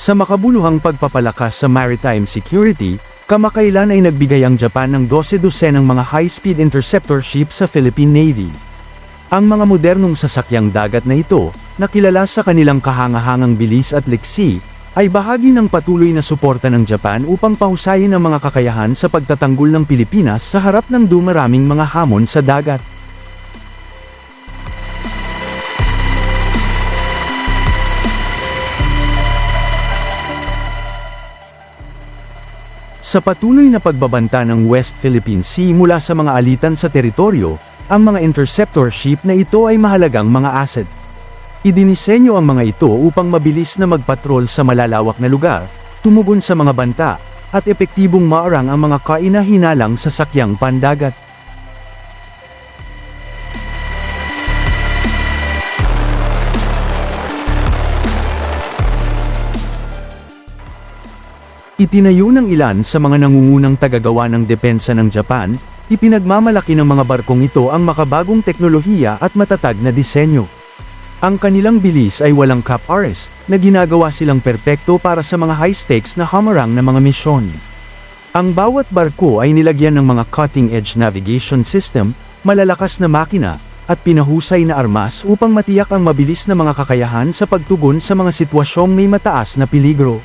Sa makabuluhang pagpapalakas sa maritime security, kamakailan ay nagbigay ang Japan ng 12 dosenang mga high-speed interceptor ship sa Philippine Navy. Ang mga modernong sasakyang dagat na ito, na kilala sa kanilang kahangahangang bilis at liksi, ay bahagi ng patuloy na suporta ng Japan upang pahusayin ang mga kakayahan sa pagtatanggol ng Pilipinas sa harap ng dumaraming mga hamon sa dagat. Sa patuloy na pagbabanta ng West Philippine Sea mula sa mga alitan sa teritoryo, ang mga interceptor ship na ito ay mahalagang mga asset. Idinisenyo ang mga ito upang mabilis na magpatrol sa malalawak na lugar, tumugon sa mga banta, at epektibong maarang ang mga kainahinalang sa sakyang pandagat. Itinayo ng ilan sa mga nangungunang tagagawa ng depensa ng Japan, ipinagmamalaki ng mga barkong ito ang makabagong teknolohiya at matatag na disenyo. Ang kanilang bilis ay walang cap-RS, na ginagawa silang perpekto para sa mga high-stakes na hamarang na mga misyon. Ang bawat barko ay nilagyan ng mga cutting-edge navigation system, malalakas na makina, at pinahusay na armas upang matiyak ang mabilis na mga kakayahan sa pagtugon sa mga sitwasyong may mataas na peligro.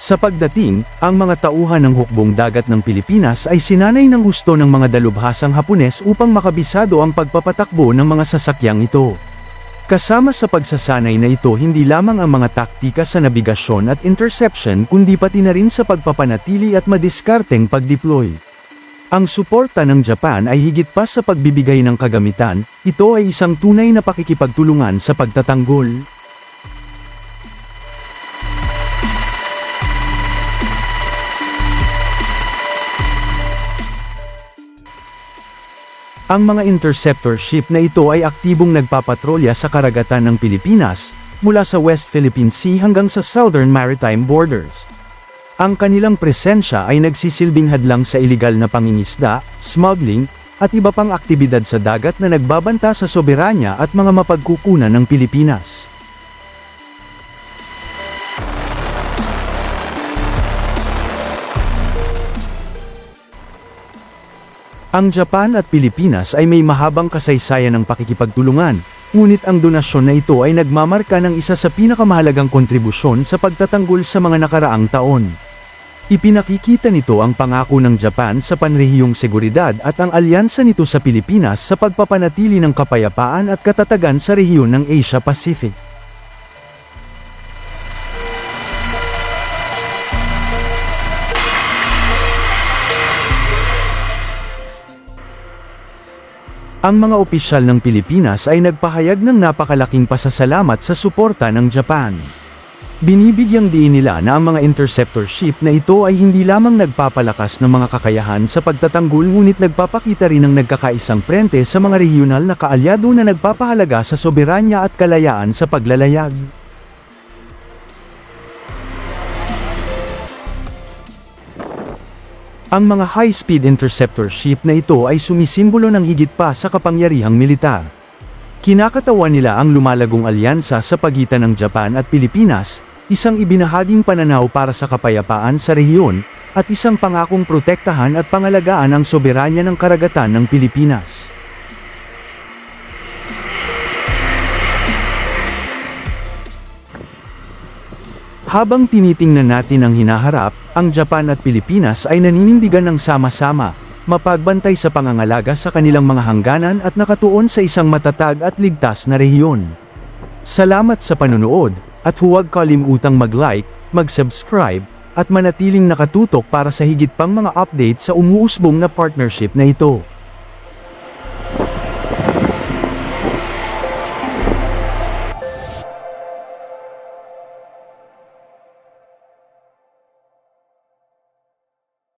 Sa pagdating, ang mga tauhan ng hukbong dagat ng Pilipinas ay sinanay ng gusto ng mga dalubhasang Hapones upang makabisado ang pagpapatakbo ng mga sasakyang ito. Kasama sa pagsasanay na ito hindi lamang ang mga taktika sa nabigasyon at interception kundi pati na rin sa pagpapanatili at madiskarteng pagdeploy. Ang suporta ng Japan ay higit pa sa pagbibigay ng kagamitan, ito ay isang tunay na pakikipagtulungan sa pagtatanggol. Ang mga interceptor ship na ito ay aktibong nagpapatrolya sa karagatan ng Pilipinas, mula sa West Philippine Sea hanggang sa Southern Maritime Borders. Ang kanilang presensya ay nagsisilbing hadlang sa iligal na pangingisda, smuggling, at iba pang aktibidad sa dagat na nagbabanta sa soberanya at mga mapagkukunan ng Pilipinas. Ang Japan at Pilipinas ay may mahabang kasaysayan ng pakikipagtulungan, ngunit ang donasyon na ito ay nagmamarka ng isa sa pinakamahalagang kontribusyon sa pagtatanggol sa mga nakaraang taon. Ipinakikita nito ang pangako ng Japan sa panrehiyong seguridad at ang alyansa nito sa Pilipinas sa pagpapanatili ng kapayapaan at katatagan sa rehiyon ng Asia-Pacific. Ang mga opisyal ng Pilipinas ay nagpahayag ng napakalaking pasasalamat sa suporta ng Japan. Binibigyang diin nila na ang mga interceptor ship na ito ay hindi lamang nagpapalakas ng mga kakayahan sa pagtatanggol ngunit nagpapakita rin ng nagkakaisang prente sa mga regional na kaalyado na nagpapahalaga sa soberanya at kalayaan sa paglalayag. Ang mga high-speed interceptor ship na ito ay sumisimbolo ng higit pa sa kapangyarihang militar. Kinakatawan nila ang lumalagong alyansa sa pagitan ng Japan at Pilipinas, isang ibinahaging pananaw para sa kapayapaan sa rehiyon, at isang pangakong protektahan at pangalagaan ang soberanya ng karagatan ng Pilipinas. Habang tinitingnan natin ang hinaharap, ang Japan at Pilipinas ay naninindigan ng sama-sama, mapagbantay sa pangangalaga sa kanilang mga hangganan at nakatuon sa isang matatag at ligtas na rehiyon. Salamat sa panonood, at huwag kalimutang mag-like, mag-subscribe, at manatiling nakatutok para sa higit pang mga update sa umuusbong na partnership na ito.